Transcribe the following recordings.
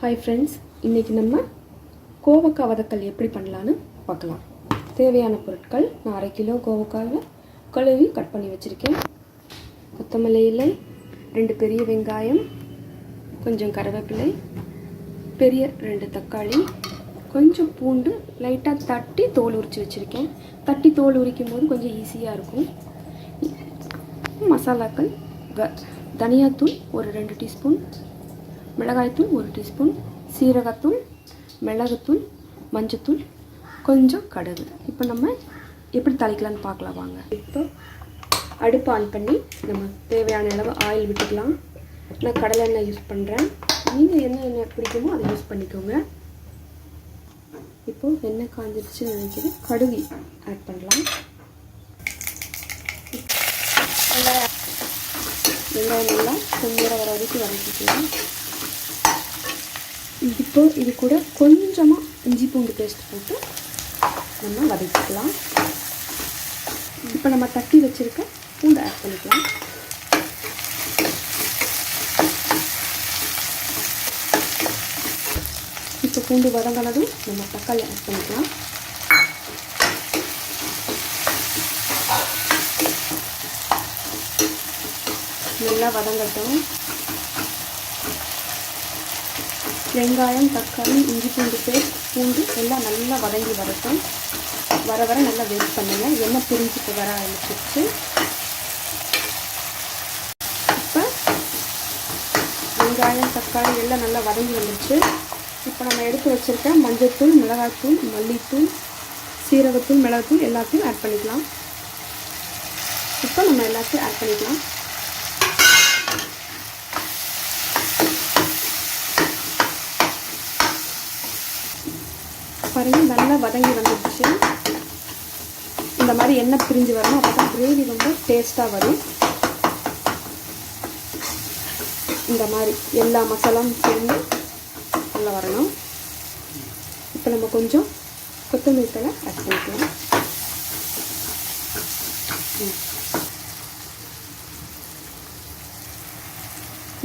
Hi friends இன்றைக்கி நம்ம கோவக்காய் வதக்கல் எப்படி பண்ணலான்னு பார்க்கலாம். தேவையான பொருட்கள் நான் அரை கிலோ கோவக்காவை கழுவி கட் பண்ணி வச்சுருக்கேன். கொத்தமல்லி இலை ரெண்டு பெரிய வெங்காயம் கொஞ்சம் கருவேப்பிலை பெரிய ரெண்டு தக்காளி கொஞ்சம் பூண்டு லைட்டாக தட்டி தோல் உரித்து வச்சுருக்கேன். தட்டி தோல் உரிக்கும் போது கொஞ்சம் ஈஸியாக இருக்கும். மசாலாக்கள் க தனியாத்தூள் ஒரு ரெண்டு டீஸ்பூன் மிளகாய்த்தூள் ஒரு டீஸ்பூன் சீரகத்தூள் மிளகுத்தூள் மஞ்சத்தூள் கொஞ்சம் கடுகு. இப்போ நம்ம எப்படி தாளிக்கலாம்னு பார்க்கலாம் வாங்க. இப்போ அடுப்பு ஆன் பண்ணி நம்ம தேவையான அளவு ஆயில் விட்டுக்கலாம். நான் கடலை எண்ணெய் யூஸ் பண்ணுறேன் நீங்கள் என்ன எண்ணெய் பிடிக்குமோ அதை யூஸ் பண்ணிக்கோங்க. இப்போ எண்ணெய் காஞ்சிருச்சுன்னு நினைக்கிறேன் கடுகு ஆட் பண்ணலாம். வெங்காயம் நல்லா கொஞ்சம் வர வரைக்கும் வதக்கிக்கலாம். இப்போ இது கூட கொஞ்சமாக இஞ்சி பூண்டு பேஸ்ட் போட்டு நம்ம வதக்கிக்கலாம். இப்போ நம்ம தட்டி வச்சுருக்க பூண்டு ஆட் பண்ணிக்கலாம். இப்போ பூண்டு வதங்கினதும் நம்ம தக்காளி ஆட் பண்ணிக்கலாம். நல்லா வதங்கட்டும். வெங்காயம் தக்காளி இஞ்சி பூண்டு பேஸ்ட் பூண்டு எல்லாம் நல்லா வதங்கி வரட்டும். வர வர நல்லா வெயிட் பண்ணுங்கள் எண்ணெய் பிரிஞ்சுட்டு வர ஆரம்பிச்சிருச்சு. இப்போ வெங்காயம் தக்காளி எல்லாம் நல்லா வதங்கி வந்துருச்சு. இப்போ நம்ம எடுத்து வச்சுருக்க மஞ்சள்தூள் மிளகாய்த்தூள் மல்லித்தூள் சீரகத்தூள் மிளகாத்தூள் எல்லாத்தையும் ஆட் பண்ணிக்கலாம். இப்போ நம்ம எல்லாத்தையும் ஆட் பண்ணிக்கலாம். பாருங்கள் நல்லா வதங்கி வந்துடுச்சு. இந்த மாதிரி எண்ணெய் பிரிஞ்சு வரணும். அப்போ தான் கிரேவி ரொம்ப டேஸ்ட்டாக வரும். இந்த மாதிரி எல்லா மசாலாவும் சேர்ந்து நல்லா வரணும். இப்போ நம்ம கொஞ்சம் கொத்தமல்லி தலை ஆட் பண்ணிக்கலாம்.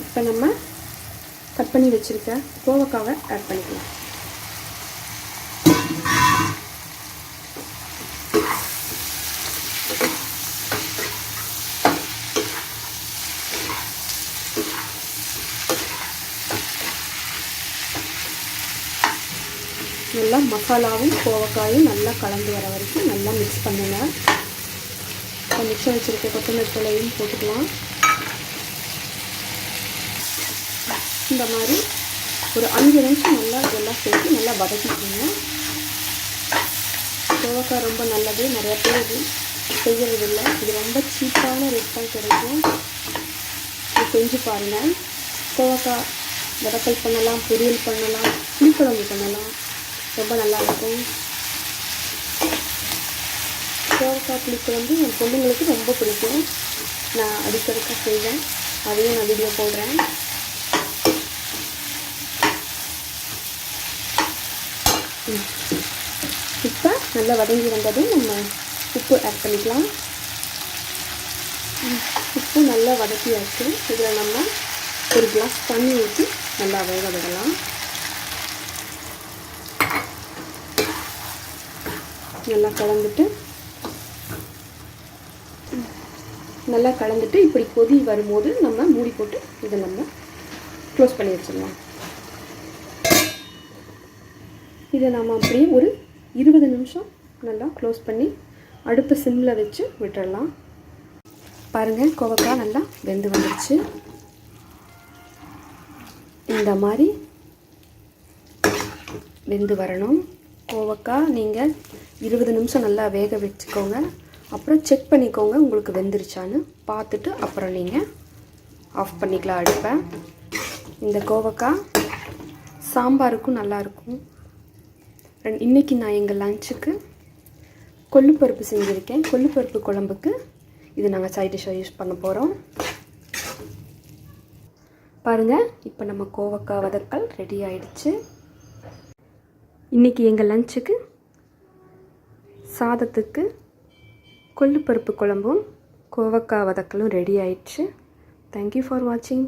இப்போ நம்ம கட் பண்ணி வச்சுருக்க கோவக்காவை ஆட் பண்ணிக்கலாம். நல்லா மசாலாவும் கோவக்காயும் நல்லா கலந்து வர வரைக்கும் நல்லா மிக்ஸ் பண்ணுங்க. இப்போ மிக்சர் வச்சுருக்க கொத்தமல்லி தலையும் போட்டுக்கலாம். இந்த மாதிரி ஒரு அஞ்சு நிமிஷம் நல்லா இதெல்லாம் சேர்த்து நல்லா வதக்கிக்கோங்க. கோவக்காய் ரொம்ப நல்லது. நிறைய பேர் இது செய்கிறது இது ரொம்ப சீப்பான ரேட்டாக கிடைக்கும். இது செஞ்சு பாருங்கள் கோவக்காய் வதக்கல் பண்ணலாம் பொரியல் பண்ணலாம் புளிக்குழம்பு பண்ணலாம். ரொம்ப நல்லாயிருக்கும் கோவக்காய் வந்து என் பொண்ணுங்களுக்கு ரொம்ப பிடிக்கும். நான் அடிக்கடிக்க செய்வேன். அதையும் நான் வீடியோ போடுறேன். இப்போ நல்லா வதங்கி வந்ததும் நம்ம உப்பு ஆட் பண்ணிக்கலாம். உப்பு நல்லா வதக்கியாச்சு. இதில் நம்ம ஒரு கிளாஸ் தண்ணி ஊற்றி நல்லா வேக விடலாம். நல்லா கலந்துட்டு நல்லா கலந்துட்டு இப்படி கொதி வரும்போது நம்ம மூடி போட்டு இதை நம்ம க்ளோஸ் பண்ணி வச்சிடலாம். இதை நம்ம அப்படியே ஒரு இருபது நிமிஷம் நல்லா க்ளோஸ் பண்ணி அடுப்பு சிம்மில் வச்சு விட்டுடலாம் பாருங்கள் கோவக்காய் நல்லா வெந்து வந்துடுச்சு இந்த மாதிரி வெந்து வரணும். கோவக்காய் நீங்கள் இருபது நிமிஷம் நல்லா வேக வச்சுக்கோங்க. அப்புறம் செக் பண்ணிக்கோங்க உங்களுக்கு வெந்துருச்சான்னு. பார்த்துட்டு அப்புறம் நீங்கள் ஆஃப் பண்ணிக்கலாம் அடுப்பை. இந்த கோவக்காய் சாம்பாருக்கும் நல்லாயிருக்கும் இன்றைக்கி நான் எங்கள் லஞ்சுக்கு கொள்ளுப்பருப்பு செஞ்சுருக்கேன். கொள்ளுப்பருப்பு குழம்புக்கு இது நாங்கள் சைட் டிஷ்ஷாக யூஸ் பண்ண போகிறோம் பாருங்கள் இப்போ நம்ம கோவக்காய் வதக்கல் ரெடி ஆயிடுச்சு. இன்றைக்கி எங்கள் லஞ்சுக்கு சாதத்துக்கு கொள்ளுப்பருப்பு குழம்பும் கோவக்காய் வதக்கலும் ரெடி ஆயிடுச்சு. தேங்க்யூ ஃபார் வாட்சிங்